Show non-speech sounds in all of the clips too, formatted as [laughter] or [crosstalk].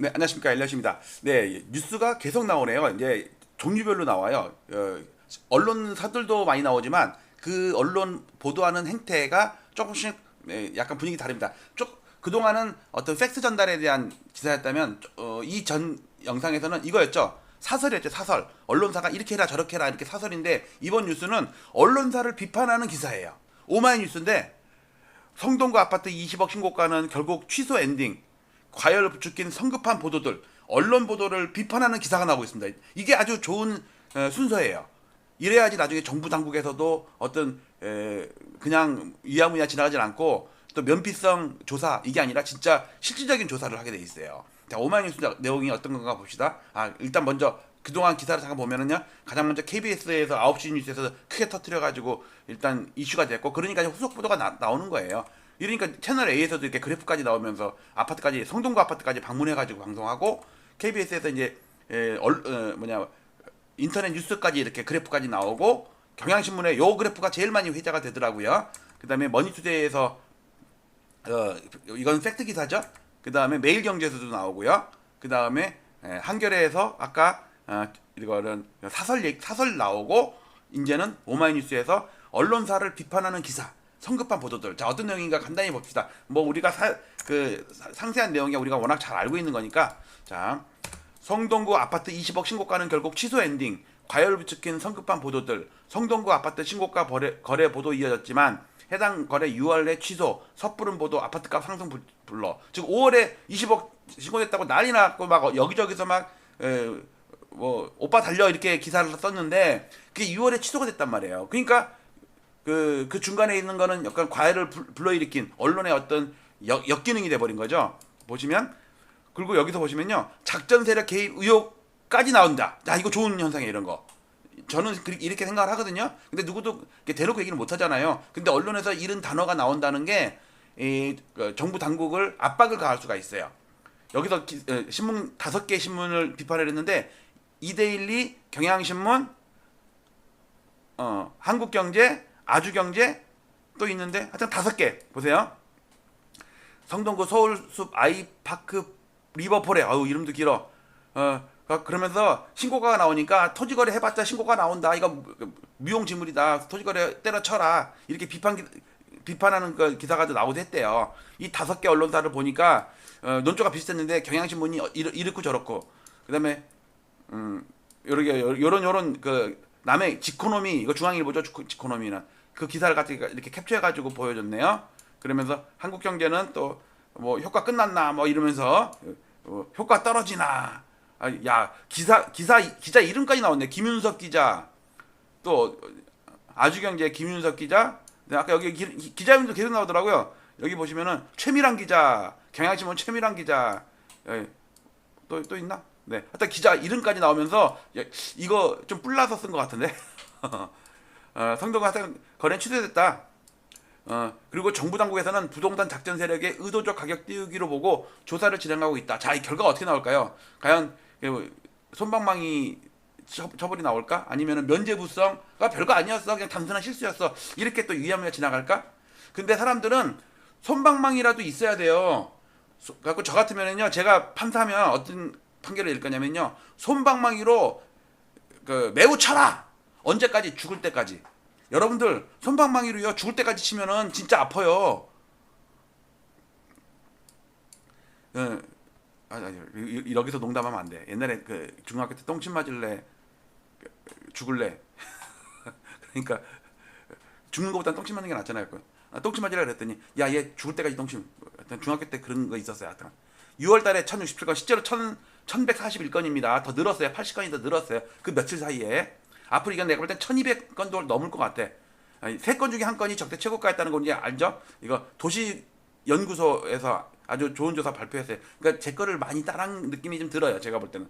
네, 안녕하십니까 엘리엇입니다. 네, 뉴스가 계속 나오네요. 이제 종류별로 나와요. 어, 언론사들도 많이 나오지만 그 언론 보도하는 행태가 조금씩 네, 약간 분위기 다릅니다. 쪽 그동안은 어떤 팩트 전달에 대한 기사였다면 어, 이전 영상에서는 이거였죠. 사설이었죠, 사설. 언론사가 이렇게 해라 저렇게 해라 이렇게 사설인데 이번 뉴스는 언론사를 비판하는 기사예요. 오마이뉴스인데 성동구 아파트 20억 신고가는 결국 취소 엔딩. 과열 부추긴 성급한 보도들, 언론 보도를 비판하는 기사가 나오고 있습니다. 이게 아주 좋은 어, 순서예요. 이래야지 나중에 정부 당국에서도 어떤 에, 그냥 위야무야 지나가질 않고 또 면피성 조사 이게 아니라 진짜 실질적인 조사를 하게 돼 있어요. 자 오마이뉴스 내용이 어떤 건가 봅시다. 아 일단 먼저 그동안 기사를 잠깐 보면은요 가장 먼저 KBS에서 9시 뉴스에서 크게 터트려 가지고 일단 이슈가 됐고 그러니까 후속 보도가 나, 나오는 거예요. 이러니까 채널 A에서도 이렇게 그래프까지 나오면서 아파트까지 성동구 아파트까지 방문해 가지고 방송하고 KBS에서 이제 에, 얼, 어, 뭐냐 인터넷 뉴스까지 이렇게 그래프까지 나오고 경향신문에 요 그래프가 제일 많이 회자가 되더라고요. 그다음에 머니투데이에서 어 이건 팩트 기사죠. 그다음에 매일경제에서도 나오고요. 그다음에 에, 한겨레에서 아까 어, 이거는 사설 사설 나오고 이제는 오마이뉴스에서 언론사를 비판하는 기사 성급한 보도들. 자 어떤 내용인가 간단히 봅시다. 뭐 우리가 사, 그 사- 상세한 내용이 우리가 워낙 잘 알고 있는 거니까. 자 성동구 아파트 20억 신고가는 결국 취소 엔딩. 과열 부추긴 성급한 보도들. 성동구 아파트 신고가 거래, 거래 보도 이어졌지만 해당 거래 6월에 취소. 섣부른 보도 아파트값 상승 불- 불러. 즉 5월에 20억 신고됐다고 난리 났고 막 여기저기서 막 에, 뭐 오빠 달려 이렇게 기사를 썼는데 그게 6월에 취소가 됐단 말이에요. 그러니까 그, 그 중간에 있는 거는 약간 불- 불러일으킨 언론의 어떤 역, 역기능이 돼버린 거죠. 보시면 그리고 여기서 보시면요 작전 세력 개입 의혹까지 나온다. 자 이거 좋은 현상이에요 이런 거. 저는 그- 이렇게 생각을 하거든요. 근데 누구도 대놓고 얘기를 못 하잖아요. 근데 언론에서 이런 단어가 나온다는 게 이, 그 정부 당국을 압박을 가할 수가 있어요. 여기서 기- 어, 신문 다섯 개 신문을 비판을 했는데 이데일리, 경향신문, 어, 한국경제, 아주경제 또 있는데 하여튼 다섯 개 보세요. 성동구 서울숲 아이파크 리버폴에 아우 이름도 길어. 어 그- 그러면서 신고가가 나오니까 토지거래 해봤자 신고가 나온다. 이거 무용지물이다. 토지거래 때려쳐라. 이렇게 비판 기- 비판하는 그 기사가 나오도 했대요. 이 다섯 개 언론사를 보니까 어, 논조가 비슷했는데 경향신문이 어, 이렇, 이렇고 저렇고 그다음에 음 요렇게 요- 요런 요런 그 남의 지코노미 이거 중앙일보죠 지코- 지코노미는 그 기사를 같이 이렇게 캡처해 가지고 보여줬네요. 그러면서 한국 경제는 또 뭐 효과 끝났나 뭐 이러면서 어, 효과 떨어지나 아, 야 기사 기사 기자 이름까지 나왔네 김윤석 기자 또 아주경제 김윤석 기자 네, 아까 여기 기, 기 자 이름도 계속 나오더라고요. 여기 보시면은 최미란 기자 경향신문 최미란 기자 예, 또, 또 있나? 네. 하여튼 기자 이름까지 나오면서 야, 이거 좀 뿔나서 쓴 것 같은데. [laughs] 어, 성동구 하여튼 거래 취소됐다. 어, 그리고 정부 당국에서는 부동산 작전 세력의 의도적 가격 띄우기로 보고 조사를 진행하고 있다. 자, 이 결과가 어떻게 나올까요? 과연 그 손방망이 처, 처벌이 나올까? 아니면은 면제부성가 별거 아니었어. 그냥 단순한 실수였어. 이렇게 또 유야무야 지나갈까? 근데 사람들은 손방망이라도 있어야 돼요. 소- 그래갖고 저 같으면은요, 제가 판사면 어떤 판결을 내릴 거냐면요, 손방망이로 그 매우 쳐라. 언제까지 죽을 때까지. 여러분들 손방망이로요 죽을 때까지 치면은 진짜 아파요. 이- 이- 여기서 농담하면 안 돼. 옛날에 그 중학교 때 똥침 맞을래 그, 죽을래. [laughs] 그러니까 죽는 것보다 똥침 맞는 게 낫잖아요. 그. 아, 똥침 맞으라 그랬더니 야 얘 죽을 때까지 똥침. 중학교 때 그런 거 있었어요. 하여튼 6월달에 1067건 실제로 1000, 1141건입니다. 더 늘었어요. 80건이 더 늘었어요. 그 며칠 사이에 앞으로 이건 내가 볼 땐 1200건도 넘을 것 같아. 세 건 중에 한 건이 적대 최고가였다는 건 이제 알죠? 이거 도시 연구소에서 아주 좋은 조사 발표했어요. 그러니까 제 거를 많이 따라한 느낌이 좀 들어요. 제가 볼 때는.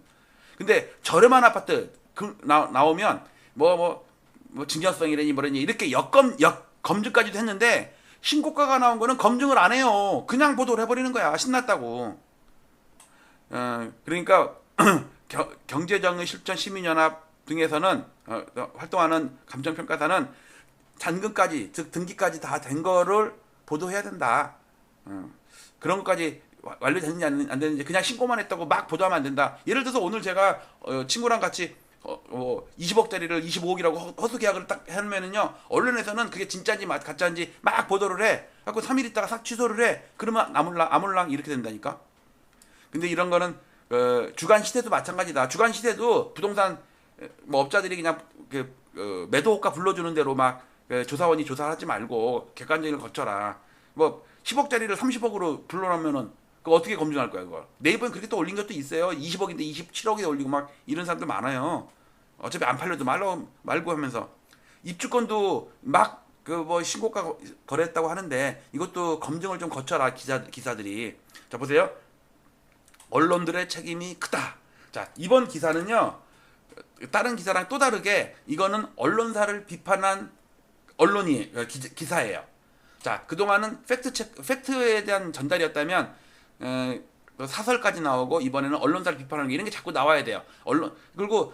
근데 저렴한 아파트 그, 나, 나오면 뭐 뭐 뭐 증여성이라니 뭐라니 이렇게 역검 역 검증까지도 했는데 신고가가 나온 거는 검증을 안 해요. 그냥 보도를 해버리는 거야. 신났다고. 어, 그러니까 [clears throat] 겨- 경제정의 실천 시민연합 등에서는 활동하는 감정평가사는 잔금까지 즉 등기까지 다 된 거를 보도해야 된다. 어, 그런 것까지 와- 완료됐는지 안, 안 됐는지 그냥 신고만 했다고 막 보도하면 안 된다. 예를 들어서 오늘 제가 어, 친구랑 같이 어, 어, 20억짜리를 25억이라고 허, 허수 계약을 딱 하면은요 언론에서는 그게 진짜인지 마- 가짜인지 막 보도를 해. 갖고 3일 있다가 싹 취소를 해. 그러면 아물랑 아물랑 이렇게 된다니까. 근데 이런 거는 어, 주간 시대도 마찬가지다. 주간 시대도 부동산 어, 뭐 업자들이 그냥 그 어, 매도 호가 불러주는 대로 막 그, 조사원이 조사하지 말고 객관적인 걸 거쳐라. 뭐 10억짜리를 30억으로 불러놓으면은 그 어떻게 검증할 거야 그걸? 네이버에 그렇게 또 올린 것도 있어요. 20억인데 27억에 올리고 막 이런 사람들 많아요. 어차피 안 팔려도 말로 말고 하면서 입주권도 막 그 뭐 신고가 거래했다고 하는데 이것도 검증을 좀 거쳐라 기자 기사들이 자 보세요. 언론들의 책임이 크다. 자 이번 기사는요 다른 기사랑 또 다르게 이거는 언론사를 비판한 언론이 어, 기, 기사예요. 자 그동안은 팩트 체크 팩트에 대한 전달이었다면 에, 그 사설까지 나오고 이번에는 언론사를 비판하는 게 이런 게 자꾸 나와야 돼요. 언론 그리고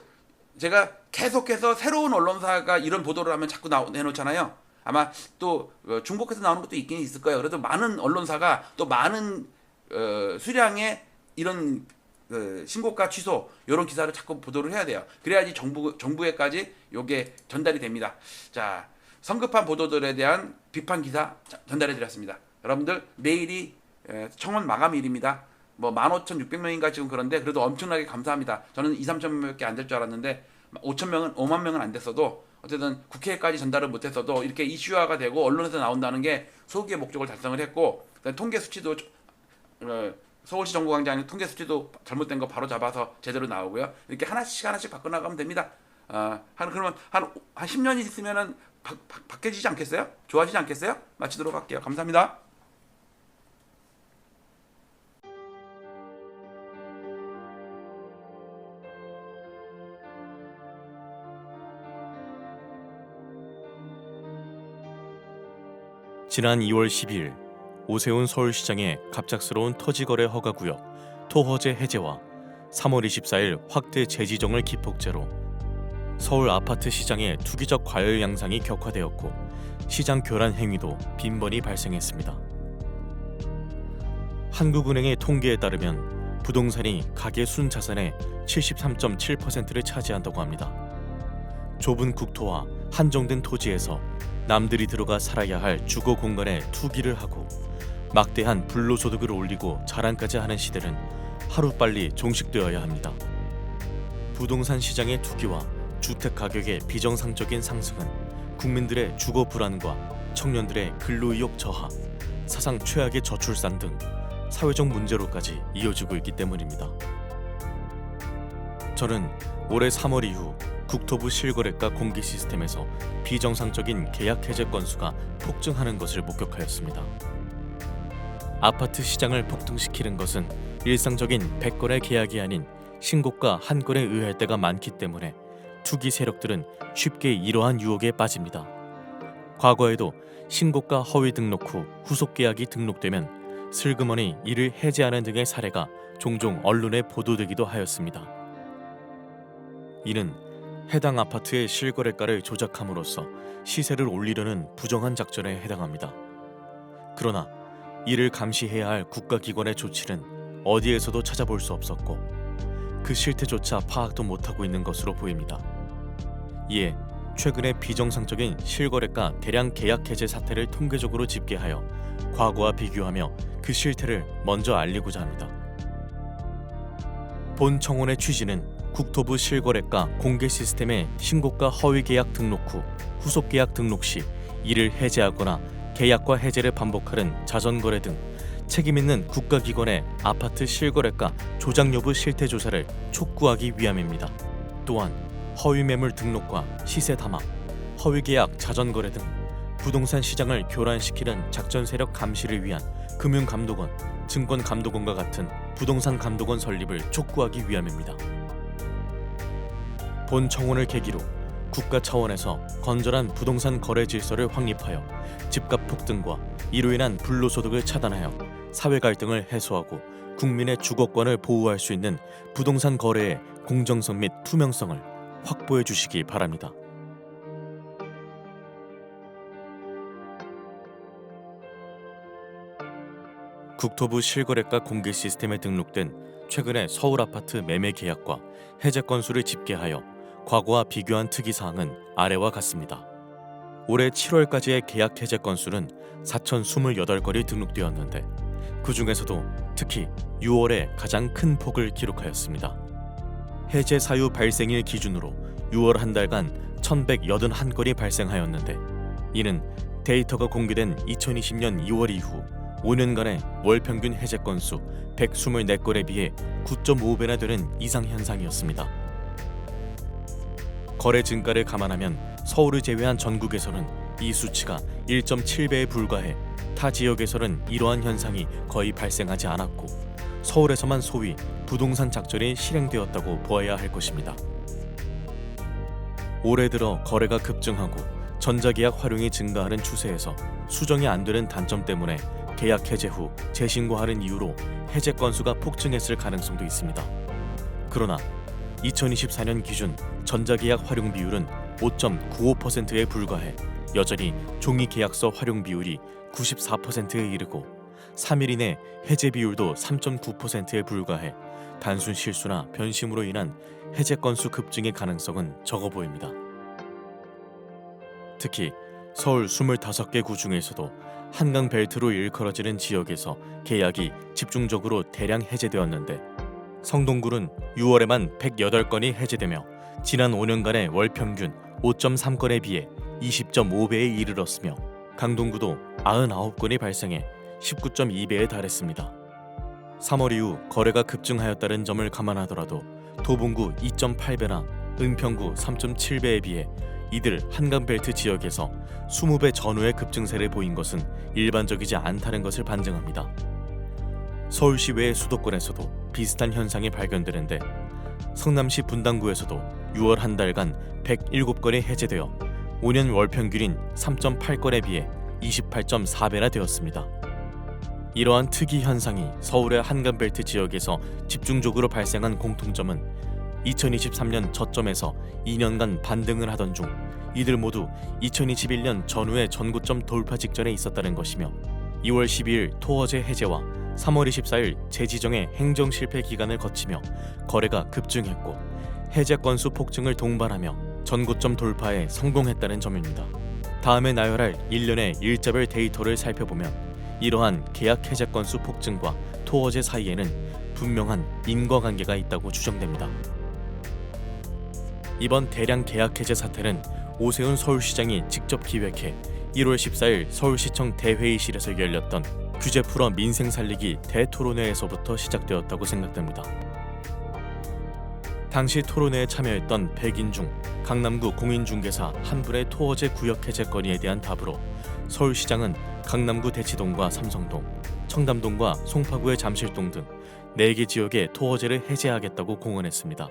제가 계속해서 새로운 언론사가 이런 보도를 하면 자꾸 나, 내놓잖아요. 아마 또 어, 중국에서 나오는 것도 있긴 있을 거예요. 그래도 많은 언론사가 또 많은 어, 수량의 이런 그 신고가 취소 이런 기사를 자꾸 보도를 해야 돼요. 그래야지 정부 정부에까지 요게 전달이 됩니다. 자 성급한 보도들에 대한 비판 기사 자, 전달해 드렸습니다. 여러분들 내일이 에, 청원 마감일입니다. 뭐 15,600명인가 지금 그런데 그래도 엄청나게 감사합니다. 저는 2, 3천 명밖에 안 될 줄 알았는데 5천 명은 5만 명은 안 됐어도 어쨌든 국회까지 전달을 못했어도 이렇게 이슈화가 되고 언론에서 나온다는 게 소기의 목적을 달성을 했고 통계 수치도 어, 서울시 정보광장 통계 수치도 잘못된 거 바로 잡아서 제대로 나오고요. 이렇게 하나씩 하나씩 바꿔 나가면 됩니다. 어, 한 그러면 한한 10년이 있으면은 바, 바, 바뀌어지지 않겠어요? 좋아지지 않겠어요? 마치도록 할게요. 감사합니다. 지난 2월 12일 오세훈 서울시장의 갑작스러운 토지거래 허가구역 토허제 해제와 3월 24일 확대 재지정을 기폭제로 서울 아파트 시장의 투기적 과열 양상이 격화되었고 시장 교란 행위도 빈번히 발생했습니다. 한국은행의 통계에 따르면 부동산이 가계 순자산의 73.7%를 차지한다고 합니다. 좁은 국토와 한정된 토지에서 남들이 들어가 살아야 할 주거 공간에 투기를 하고 막대한 불로소득을 올리고 자랑까지 하는 시대는 하루빨리 종식되어야 합니다. 부동산 시장의 투기와 주택 가격의 비정상적인 상승은 국민들의 주거 불안과 청년들의 근로 의욕 저하, 사상 최악의 저출산 등 사회적 문제로까지 이어지고 있기 때문입니다. 저는 올해 3월 이후 국토부 실거래가 공개 시스템에서 비정상적인 계약 해제 건수가 폭증하는 것을 목격하였습니다. 아파트 시장을 폭등시키는 것은 일상적인 100건의 계약이 아닌 신고가 한 건에 의할 때가 많기 때문에 투기 세력들은 쉽게 이러한 유혹에 빠집니다. 과거에도 신고가 허위 등록 후 후속 계약이 등록되면 슬그머니 이를 해제하는 등의 사례가 종종 언론에 보도되기도 하였습니다. 이는 해당 아파트의 실거래가를 조작함으로써 시세를 올리려는 부정한 작전에 해당합니다. 그러나 이를 감시해야 할 국가기관의 조치는 어디에서도 찾아볼 수 없었고 그 실태조차 파악도 못하고 있는 것으로 보입니다. 이에 최근에 비정상적인 실거래가 대량 계약 해제 사태를 통계적으로 집계하여 과거와 비교하며 그 실태를 먼저 알리고자 합니다. 본 청원의 취지는 국토부 실거래가 공개 시스템의 신고가 허위 계약 등록 후 후속 계약 등록 시 이를 해제하거나 계약과 해제를 반복하는 자전거래 등 책임 있는 국가기관의 아파트 실거래가 조작 여부 실태 조사를 촉구하기 위함입니다. 또한 허위 매물 등록과 시세 담합, 허위 계약 자전거래 등 부동산 시장을 교란시키는 작전 세력 감시를 위한 금융감독원, 증권감독원과 같은 부동산 감독원 설립을 촉구하기 위함입니다. 본 청원을 계기로 국가 차원에서 건전한 부동산 거래 질서를 확립하여 집값 폭등과 이로 인한 불로소득을 차단하여 사회 갈등을 해소하고 국민의 주거권을 보호할 수 있는 부동산 거래의 공정성 및 투명성을 확보해 주시기 바랍니다. 국토부 실거래가 공개 시스템에 등록된 최근의 서울 아파트 매매 계약과 해제 건수를 집계하여 과거와 비교한 특이 사항은 아래와 같습니다. 올해 7월까지의 계약 해제 건수는 4,028건이 등록되었는데 그 중에서도 특히 6월에 가장 큰 폭을 기록하였습니다. 해제 사유 발생일 기준으로 6월 한 달간 1,181건이 발생하였는데 이는 데이터가 공개된 2020년 2월 이후 5년간의 월 평균 해제 건수 124건에 비해 9.5배나 되는 이상 현상이었습니다. 거래 증가를 감안하면 서울을 제외한 전국에서는 이 수치가 1.7배에 불과해 타 지역에서는 이러한 현상이 거의 발생하지 않았고 서울에서만 소위 부동산 작전이 실행되었다고 보아야 할 것입니다. 올해 들어 거래가 급증하고 전자계약 활용이 증가하는 추세에서 수정이 안 되는 단점 때문에 계약 해제 후 재신고하는 이유로 해제 건수가 폭증했을 가능성도 있습니다. 그러나 2024년 기준 전자계약 활용 비율은 5.95%에 불과해 여전히 종이 계약서 활용 비율이 94%에 이르고 3일 이내 해제 비율도 3.9%에 불과해 단순 실수나 변심으로 인한 해제 건수 급증의 가능성은 적어 보입니다. 특히 서울 25개 구 중에서도 한강 벨트로 일컬어지는 지역에서 계약이 집중적으로 대량 해제되었는데 성동구는 6월에만 108건이 해제되며 지난 5년간의 월 평균 5.3건에 비해 20.5배에 이르렀으며 강동구도 99건이 발생해 19.2배에 달했습니다. 3월 이후 거래가 급증하였다는 점을 감안하더라도 도봉구 2.8배나 은평구 3.7배에 비해 이들 한강벨트 지역에서 20배 전후의 급증세를 보인 것은 일반적이지 않다는 것을 반증합니다. 서울시 외의 수도권에서도 비슷한 현상이 발견되는데 성남시 분당구에서도 6월 한 달간 107건이 해제되어 5년 월 평균인 3.8건에 비해 28.4배나 되었습니다. 이러한 특이 현상이 서울의 한강벨트 지역에서 집중적으로 발생한 공통점은 2023년 저점에서 2년간 반등을 하던 중 이들 모두 2021년 전후의 전고점 돌파 직전에 있었다는 것이며 2월 12일 토어제 해제와 3월 24일 재지정의 행정 실패 기간을 거치며 거래가 급증했고 해제 건수 폭증을 동반하며 전고점 돌파에 성공했다는 점입니다. 다음에 나열할 1년의 일자별 데이터를 살펴보면 이러한 계약 해제 건수 폭증과 토어제 사이에는 분명한 인과관계가 있다고 추정됩니다. 이번 대량 계약 해제 사태는 오세훈 서울시장이 직접 기획해 1월 14일 서울시청 대회의실에서 열렸던 규제 풀어 민생 살리기 대토론회에서부터 시작되었다고 생각됩니다. 당시 토론회에 참여했던 백인중 강남구 공인중개사 한 분의 토어제 구역 해제 건의에 대한 답으로 서울시장은 강남구 대치동과 삼성동, 청담동과 송파구의 잠실동 등 4개 지역의 토어제를 해제하겠다고 공언했습니다.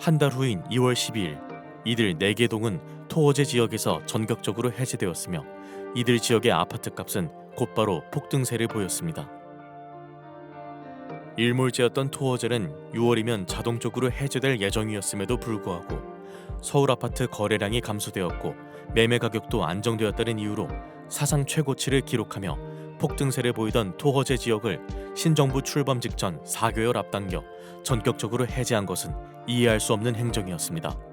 한 달 후인 2월 12일 이들 4개 동은 토어제 지역에서 전격적으로 해제되었으며 이들 지역의 아파트 값은 곧바로 폭등세를 보였습니다. 일몰제였던 토어제는 6월이면 자동적으로 해제될 예정이었음에도 불구하고 서울 아파트 거래량이 감소되었고 매매 가격도 안정되었다는 이유로 사상 최고치를 기록하며 폭등세를 보이던 토어제 지역을 신정부 출범 직전 4개월 앞당겨 전격적으로 해제한 것은 이해할 수 없는 행정이었습니다.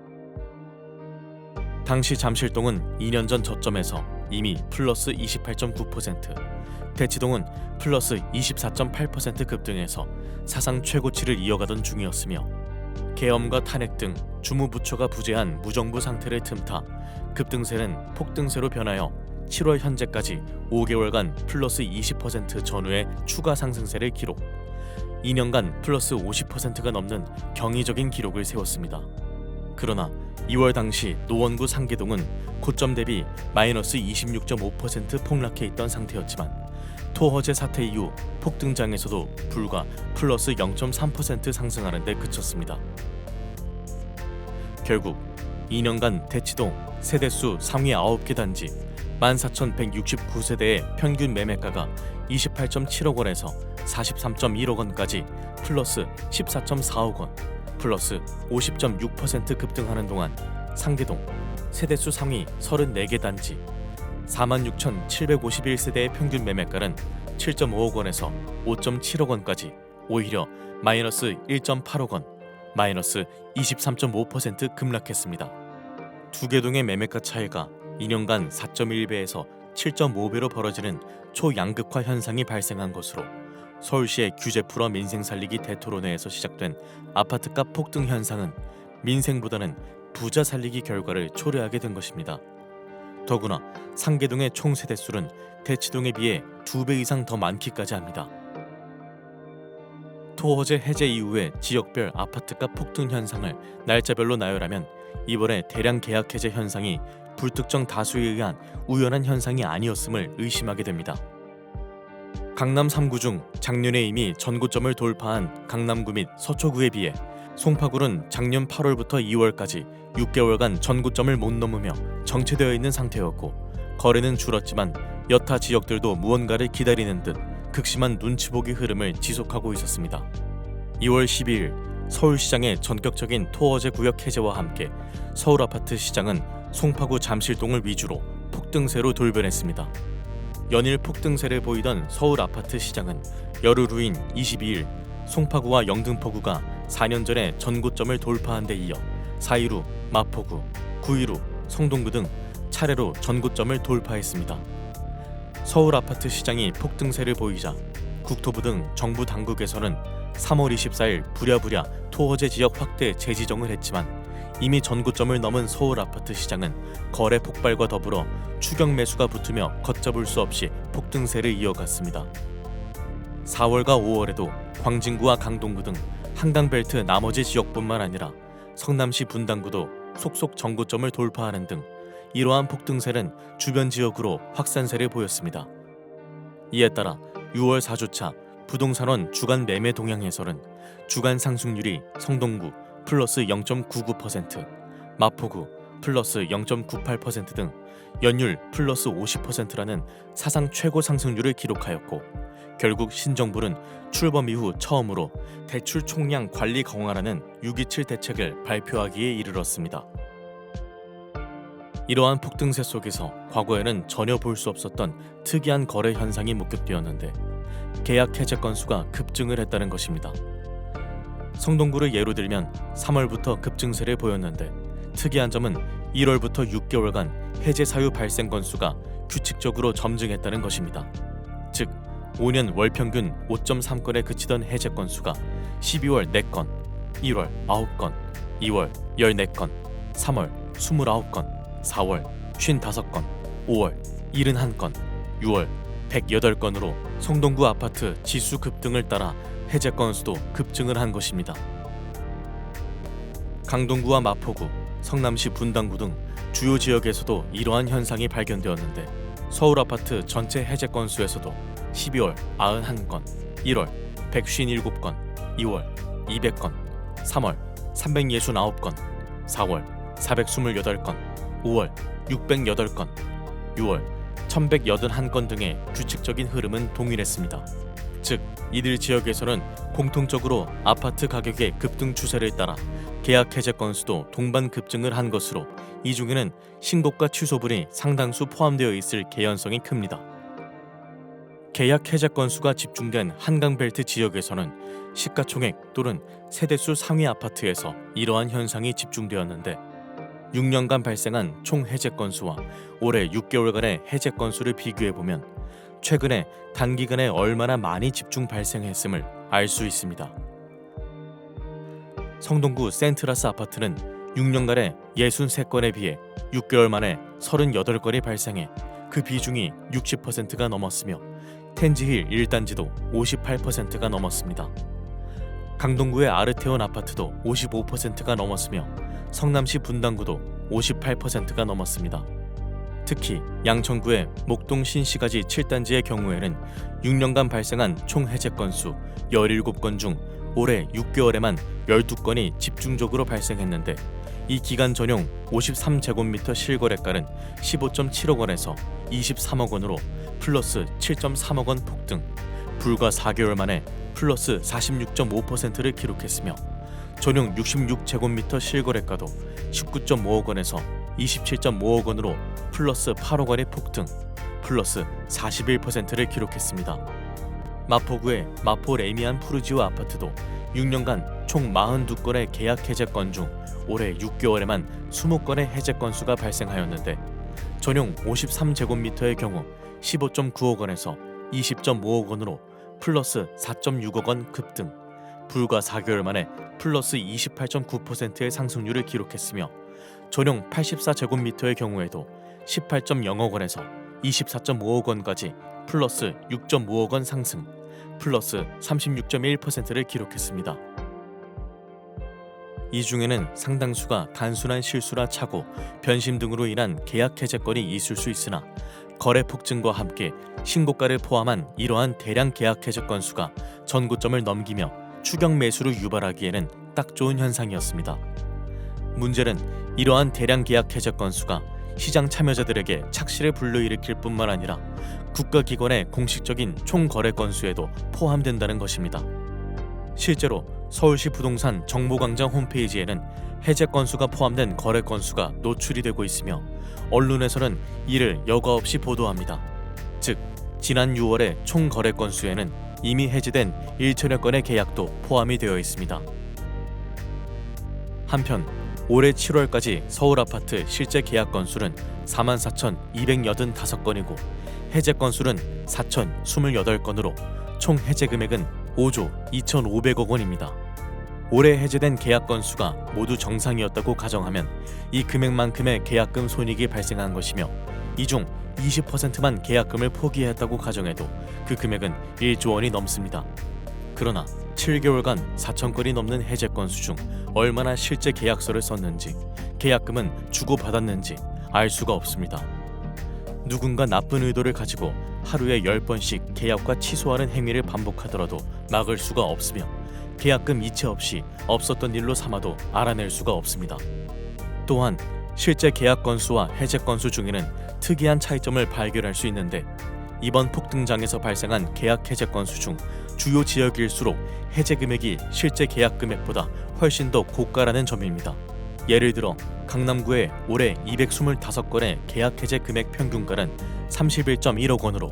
당시 잠실동은 2년 전 저점에서 이미 플러스 28.9%, 대치동은 플러스 24.8% 급등해서 사상 최고치를 이어가던 중이었으며 계엄과 탄핵 등 주무부처가 부재한 무정부 상태를 틈타 급등세는 폭등세로 변하여 7월 현재까지 5개월간 플러스 20% 전후의 추가 상승세를 기록. 2년간 플러스 50%가 넘는 경이적인 기록을 세웠습니다. 그러나 2월 당시 노원구 상계동은 고점 대비 마이너스 26.5% 폭락해 있던 상태였지만 토허제 사태 이후 폭등장에서도 불과 플러스 0.3% 상승하는 데 그쳤습니다. 결국 2년간 대치동 세대수 상위 9개 단지 14,169세대의 평균 매매가가 28.7억 원에서 43.1억 원까지 플러스 14.4억 원, 플러스 50.6% 급등하는 동안 상계동 세대수 상위 34개 단지 46,751세대의 평균 매매가는 7.5억 원에서 5.7억 원까지 오히려 마이너스 1.8억 원, 마이너스 23.5% 급락했습니다. 두 개동의 매매가 차이가 2년간 4.1배에서 7.5배로 벌어지는 초양극화 현상이 발생한 것으로 서울시의 규제 풀어 민생 살리기 대토론회에서 시작된 아파트값 폭등 현상은 민생보다는 부자 살리기 결과를 초래하게 된 것입니다. 더구나 상계동의 총 세대수는 대치동에 비해 두 배 이상 더 많기까지 합니다. 토호제 해제 이후의 지역별 아파트값 폭등 현상을 날짜별로 나열하면 이번에 대량 계약 해제 현상이 불특정 다수에 의한 우연한 현상이 아니었음을 의심하게 됩니다. 강남 3구 중 작년에 이미 전고점을 돌파한 강남구 및 서초구에 비해 송파구는 작년 8월부터 2월까지 6개월간 전고점을 못 넘으며 정체되어 있는 상태였고 거래는 줄었지만 여타 지역들도 무언가를 기다리는 듯 극심한 눈치 보기 흐름을 지속하고 있었습니다. 2월 12일 서울시장의 전격적인 토어제 구역 해제와 함께 서울 아파트 시장은 송파구 잠실동을 위주로 폭등세로 돌변했습니다. 연일 폭등세를 보이던 서울 아파트 시장은 열흘 후인 22일 송파구와 영등포구가 4년 전에 전고점을 돌파한 데 이어 4일 후 마포구, 9일 후 성동구 등 차례로 전고점을 돌파했습니다. 서울 아파트 시장이 폭등세를 보이자 국토부 등 정부 당국에서는 3월 24일 부랴부랴 토호제 지역 확대 재지정을 했지만 이미 전고점을 넘은 서울 아파트 시장은 거래 폭발과 더불어 추격 매수가 붙으며 걷잡을 수 없이 폭등세를 이어갔습니다. 4월과 5월에도 광진구와 강동구 등 한강벨트 나머지 지역뿐만 아니라 성남시 분당구도 속속 전고점을 돌파하는 등 이러한 폭등세는 주변 지역으로 확산세를 보였습니다. 이에 따라 6월 4주차 부동산원 주간 매매 동향에서는 주간 상승률이 성동구 플러스 0.99%, 마포구 플러스 0.98%등 연율 플러스 50%라는 사상 최고 상승률을 기록하였고 결국 신정부는 출범 이후 처음으로 대출 총량 관리 강화라는 627 대책을 발표하기에 이르렀습니다. 이러한 폭등세 속에서 과거에는 전혀 볼 수 없었던 특이한 거래 현상이 목격되었는데 계약 해제 건수가 급증을 했다는 것입니다. 성동구를 예로 들면 3월부터 급증세를 보였는데 특이한 점은 1월부터 6개월간 해제 사유 발생 건수가 규칙적으로 점증했다는 것입니다. 즉 5년 월 평균 5.3건에 그치던 해제 건수가 12월 4건, 1월 9건, 2월 14건, 3월 29건, 4월 55건, 5월 71건, 6월 108건으로 성동구 아파트 지수 급등을 따라 해제 건수도 급증을 한 것입니다. 강동구와 마포구, 성남시 분당구 등 주요 지역에서도 이러한 현상이 발견되었는데 서울 아파트 전체 해제 건수에서도 12월 91건, 1월 157건, 2월 200건, 3월 369건, 4월 428건, 5월 608건, 6월 1181건 등의 규칙적인 흐름은 동일했습니다. 즉, 이들 지역에서는 공통적으로 아파트 가격의 급등 추세를 따라 계약 해제 건수도 동반 급증을 한 것으로 이 중에는 신고가 취소분이 상당수 포함되어 있을 개연성이 큽니다. 계약 해제 건수가 집중된 한강벨트 지역에서는 시가총액 또는 세대수 상위 아파트에서 이러한 현상이 집중되었는데 6년간 발생한 총 해제 건수와 올해 6개월간의 해제 건수를 비교해 보면 최근에 단기간에 얼마나 많이 집중 발생했음을 알 수 있습니다. 성동구 센트라스 아파트는 6년간에 63건에 비해 6개월 만에 38건이 발생해 그 비중이 60%가 넘었으며 텐지힐 1단지도 58%가 넘었습니다. 강동구의 아르테온 아파트도 55%가 넘었으며 성남시 분당구도 58%가 넘었습니다. 특히 양천구의 목동 신시가지 7단지의 경우에는 6년간 발생한 총 해제 건수 17건 중 올해 6개월에만 12건이 집중적으로 발생했는데 이 기간 전용 53제곱미터 실거래가는 15.7억 원에서 23억 원으로 플러스 7.3억 원 폭등, 불과 4개월 만에 플러스 46.5%를 기록했으며 전용 66제곱미터 실거래가도 19.5억 원에서 27.5억 원으로 플러스 8억 원의 폭등, 플러스 41%를 기록했습니다. 마포구의 마포 레미안 푸르지오 아파트도 6년간 총 42건의 계약 해제 건 중 올해 6개월에만 20건의 해제 건수가 발생하였는데 전용 53제곱미터의 경우 15.9억 원에서 20.5억 원으로 플러스 4.6억 원 급등, 불과 4개월 만에 플러스 28.9%의 상승률을 기록했으며 전용 84제곱미터의 경우에도 18.0억 원에서 24.5억 원까지 플러스 6.5억 원 상승, 플러스 36.1%를 기록했습니다. 이 중에는 상당수가 단순한 실수나 착오, 변심 등으로 인한 계약 해제건이 있을 수 있으나 거래 폭증과 함께 신고가를 포함한 이러한 대량 계약 해제 건수가 전고점을 넘기며 추격 매수를 유발하기에는 딱 좋은 현상이었습니다. 문제는 이러한 대량 계약 해제 건수가 시장 참여자들에게 착시를 불러일으킬 뿐만 아니라 국가기관의 공식적인 총 거래 건수에도 포함된다는 것입니다. 실제로 서울시 부동산 정보광장 홈페이지에는 해제 건수가 포함된 거래 건수가 노출이 되고 있으며 언론에서는 이를 여과 없이 보도합니다. 즉 지난 6월의 총 거래 건수에는 이미 해제된 1천여 건의 계약도 포함이 되어 있습니다. 한편 올해 7월까지 서울 아파트 실제 계약 건수는 44,285건이고 해제 건수는 4,028건으로 총 해제 금액은 5조 2,500억 원입니다. 올해 해제된 계약 건수가 모두 정상이었다고 가정하면 이 금액만큼의 계약금 손익이 발생한 것이며 이 중 20%만 계약금을 포기했다고 가정해도 그 금액은 1조 원이 넘습니다. 그러나 7개월간 4천 건이 넘는 해제 건수 중 얼마나 실제 계약서를 썼는지 계약금은 주고받았는지 알 수가 없습니다. 누군가 나쁜 의도를 가지고 하루에 10번씩 계약과 취소하는 행위를 반복하더라도 막을 수가 없으며 계약금 이체 없이 없었던 일로 삼아도 알아낼 수가 없습니다. 또한 실제 계약 건수와 해제 건수 중에는 특이한 차이점을 발견할 수 있는데 이번 폭등장에서 발생한 계약 해제 건수 중 주요 지역일수록 해제 금액이 실제 계약 금액보다 훨씬 더 고가라는 점입니다. 예를 들어 강남구의 올해 225건의 계약 해제 금액 평균가는 31.1억 원으로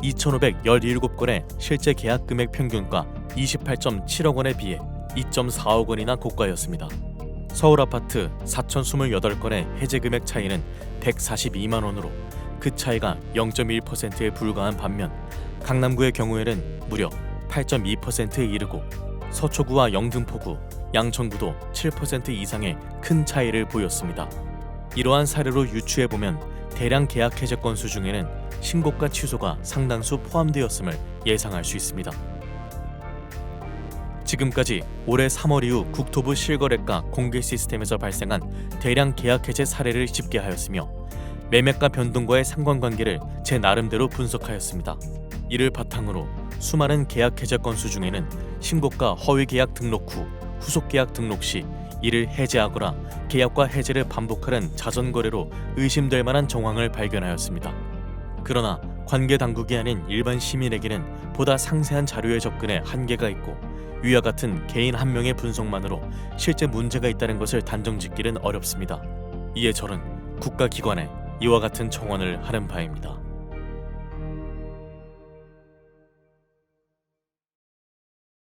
2,517건의 실제 계약 금액 평균가 28.7억 원에 비해 2.4억 원이나 고가였습니다. 서울 아파트 4,028건의 해제 금액 차이는 142만 원으로 그 차이가 0.1%에 불과한 반면 강남구의 경우에는 무려 8.2%에 이르고 서초구와 영등포구, 양천구도 7% 이상의 큰 차이를 보였습니다. 이러한 사례로 유추해 보면 대량 계약 해제 건수 중에는 신고가 취소가 상당수 포함되었음을 예상할 수 있습니다. 지금까지 올해 3월 이후 국토부 실거래가 공개 시스템에서 발생한 대량 계약 해제 사례를 집계하였으며 매매가 변동과의 상관관계를 제 나름대로 분석하였습니다. 이를 바탕으로 수많은 계약 해제 건수 중에는 신고가 허위 계약 등록 후 후속 계약 등록 시 이를 해제하거나 계약과 해제를 반복하는 자전 거래로 의심될 만한 정황을 발견하였습니다. 그러나 관계 당국이 아닌 일반 시민에게는 보다 상세한 자료에 접근에 한계가 있고 위와 같은 개인 한 명의 분석만으로 실제 문제가 있다는 것을 단정짓기는 어렵습니다. 이에 저는 국가기관에 이와 같은 청원을 하는 바입니다.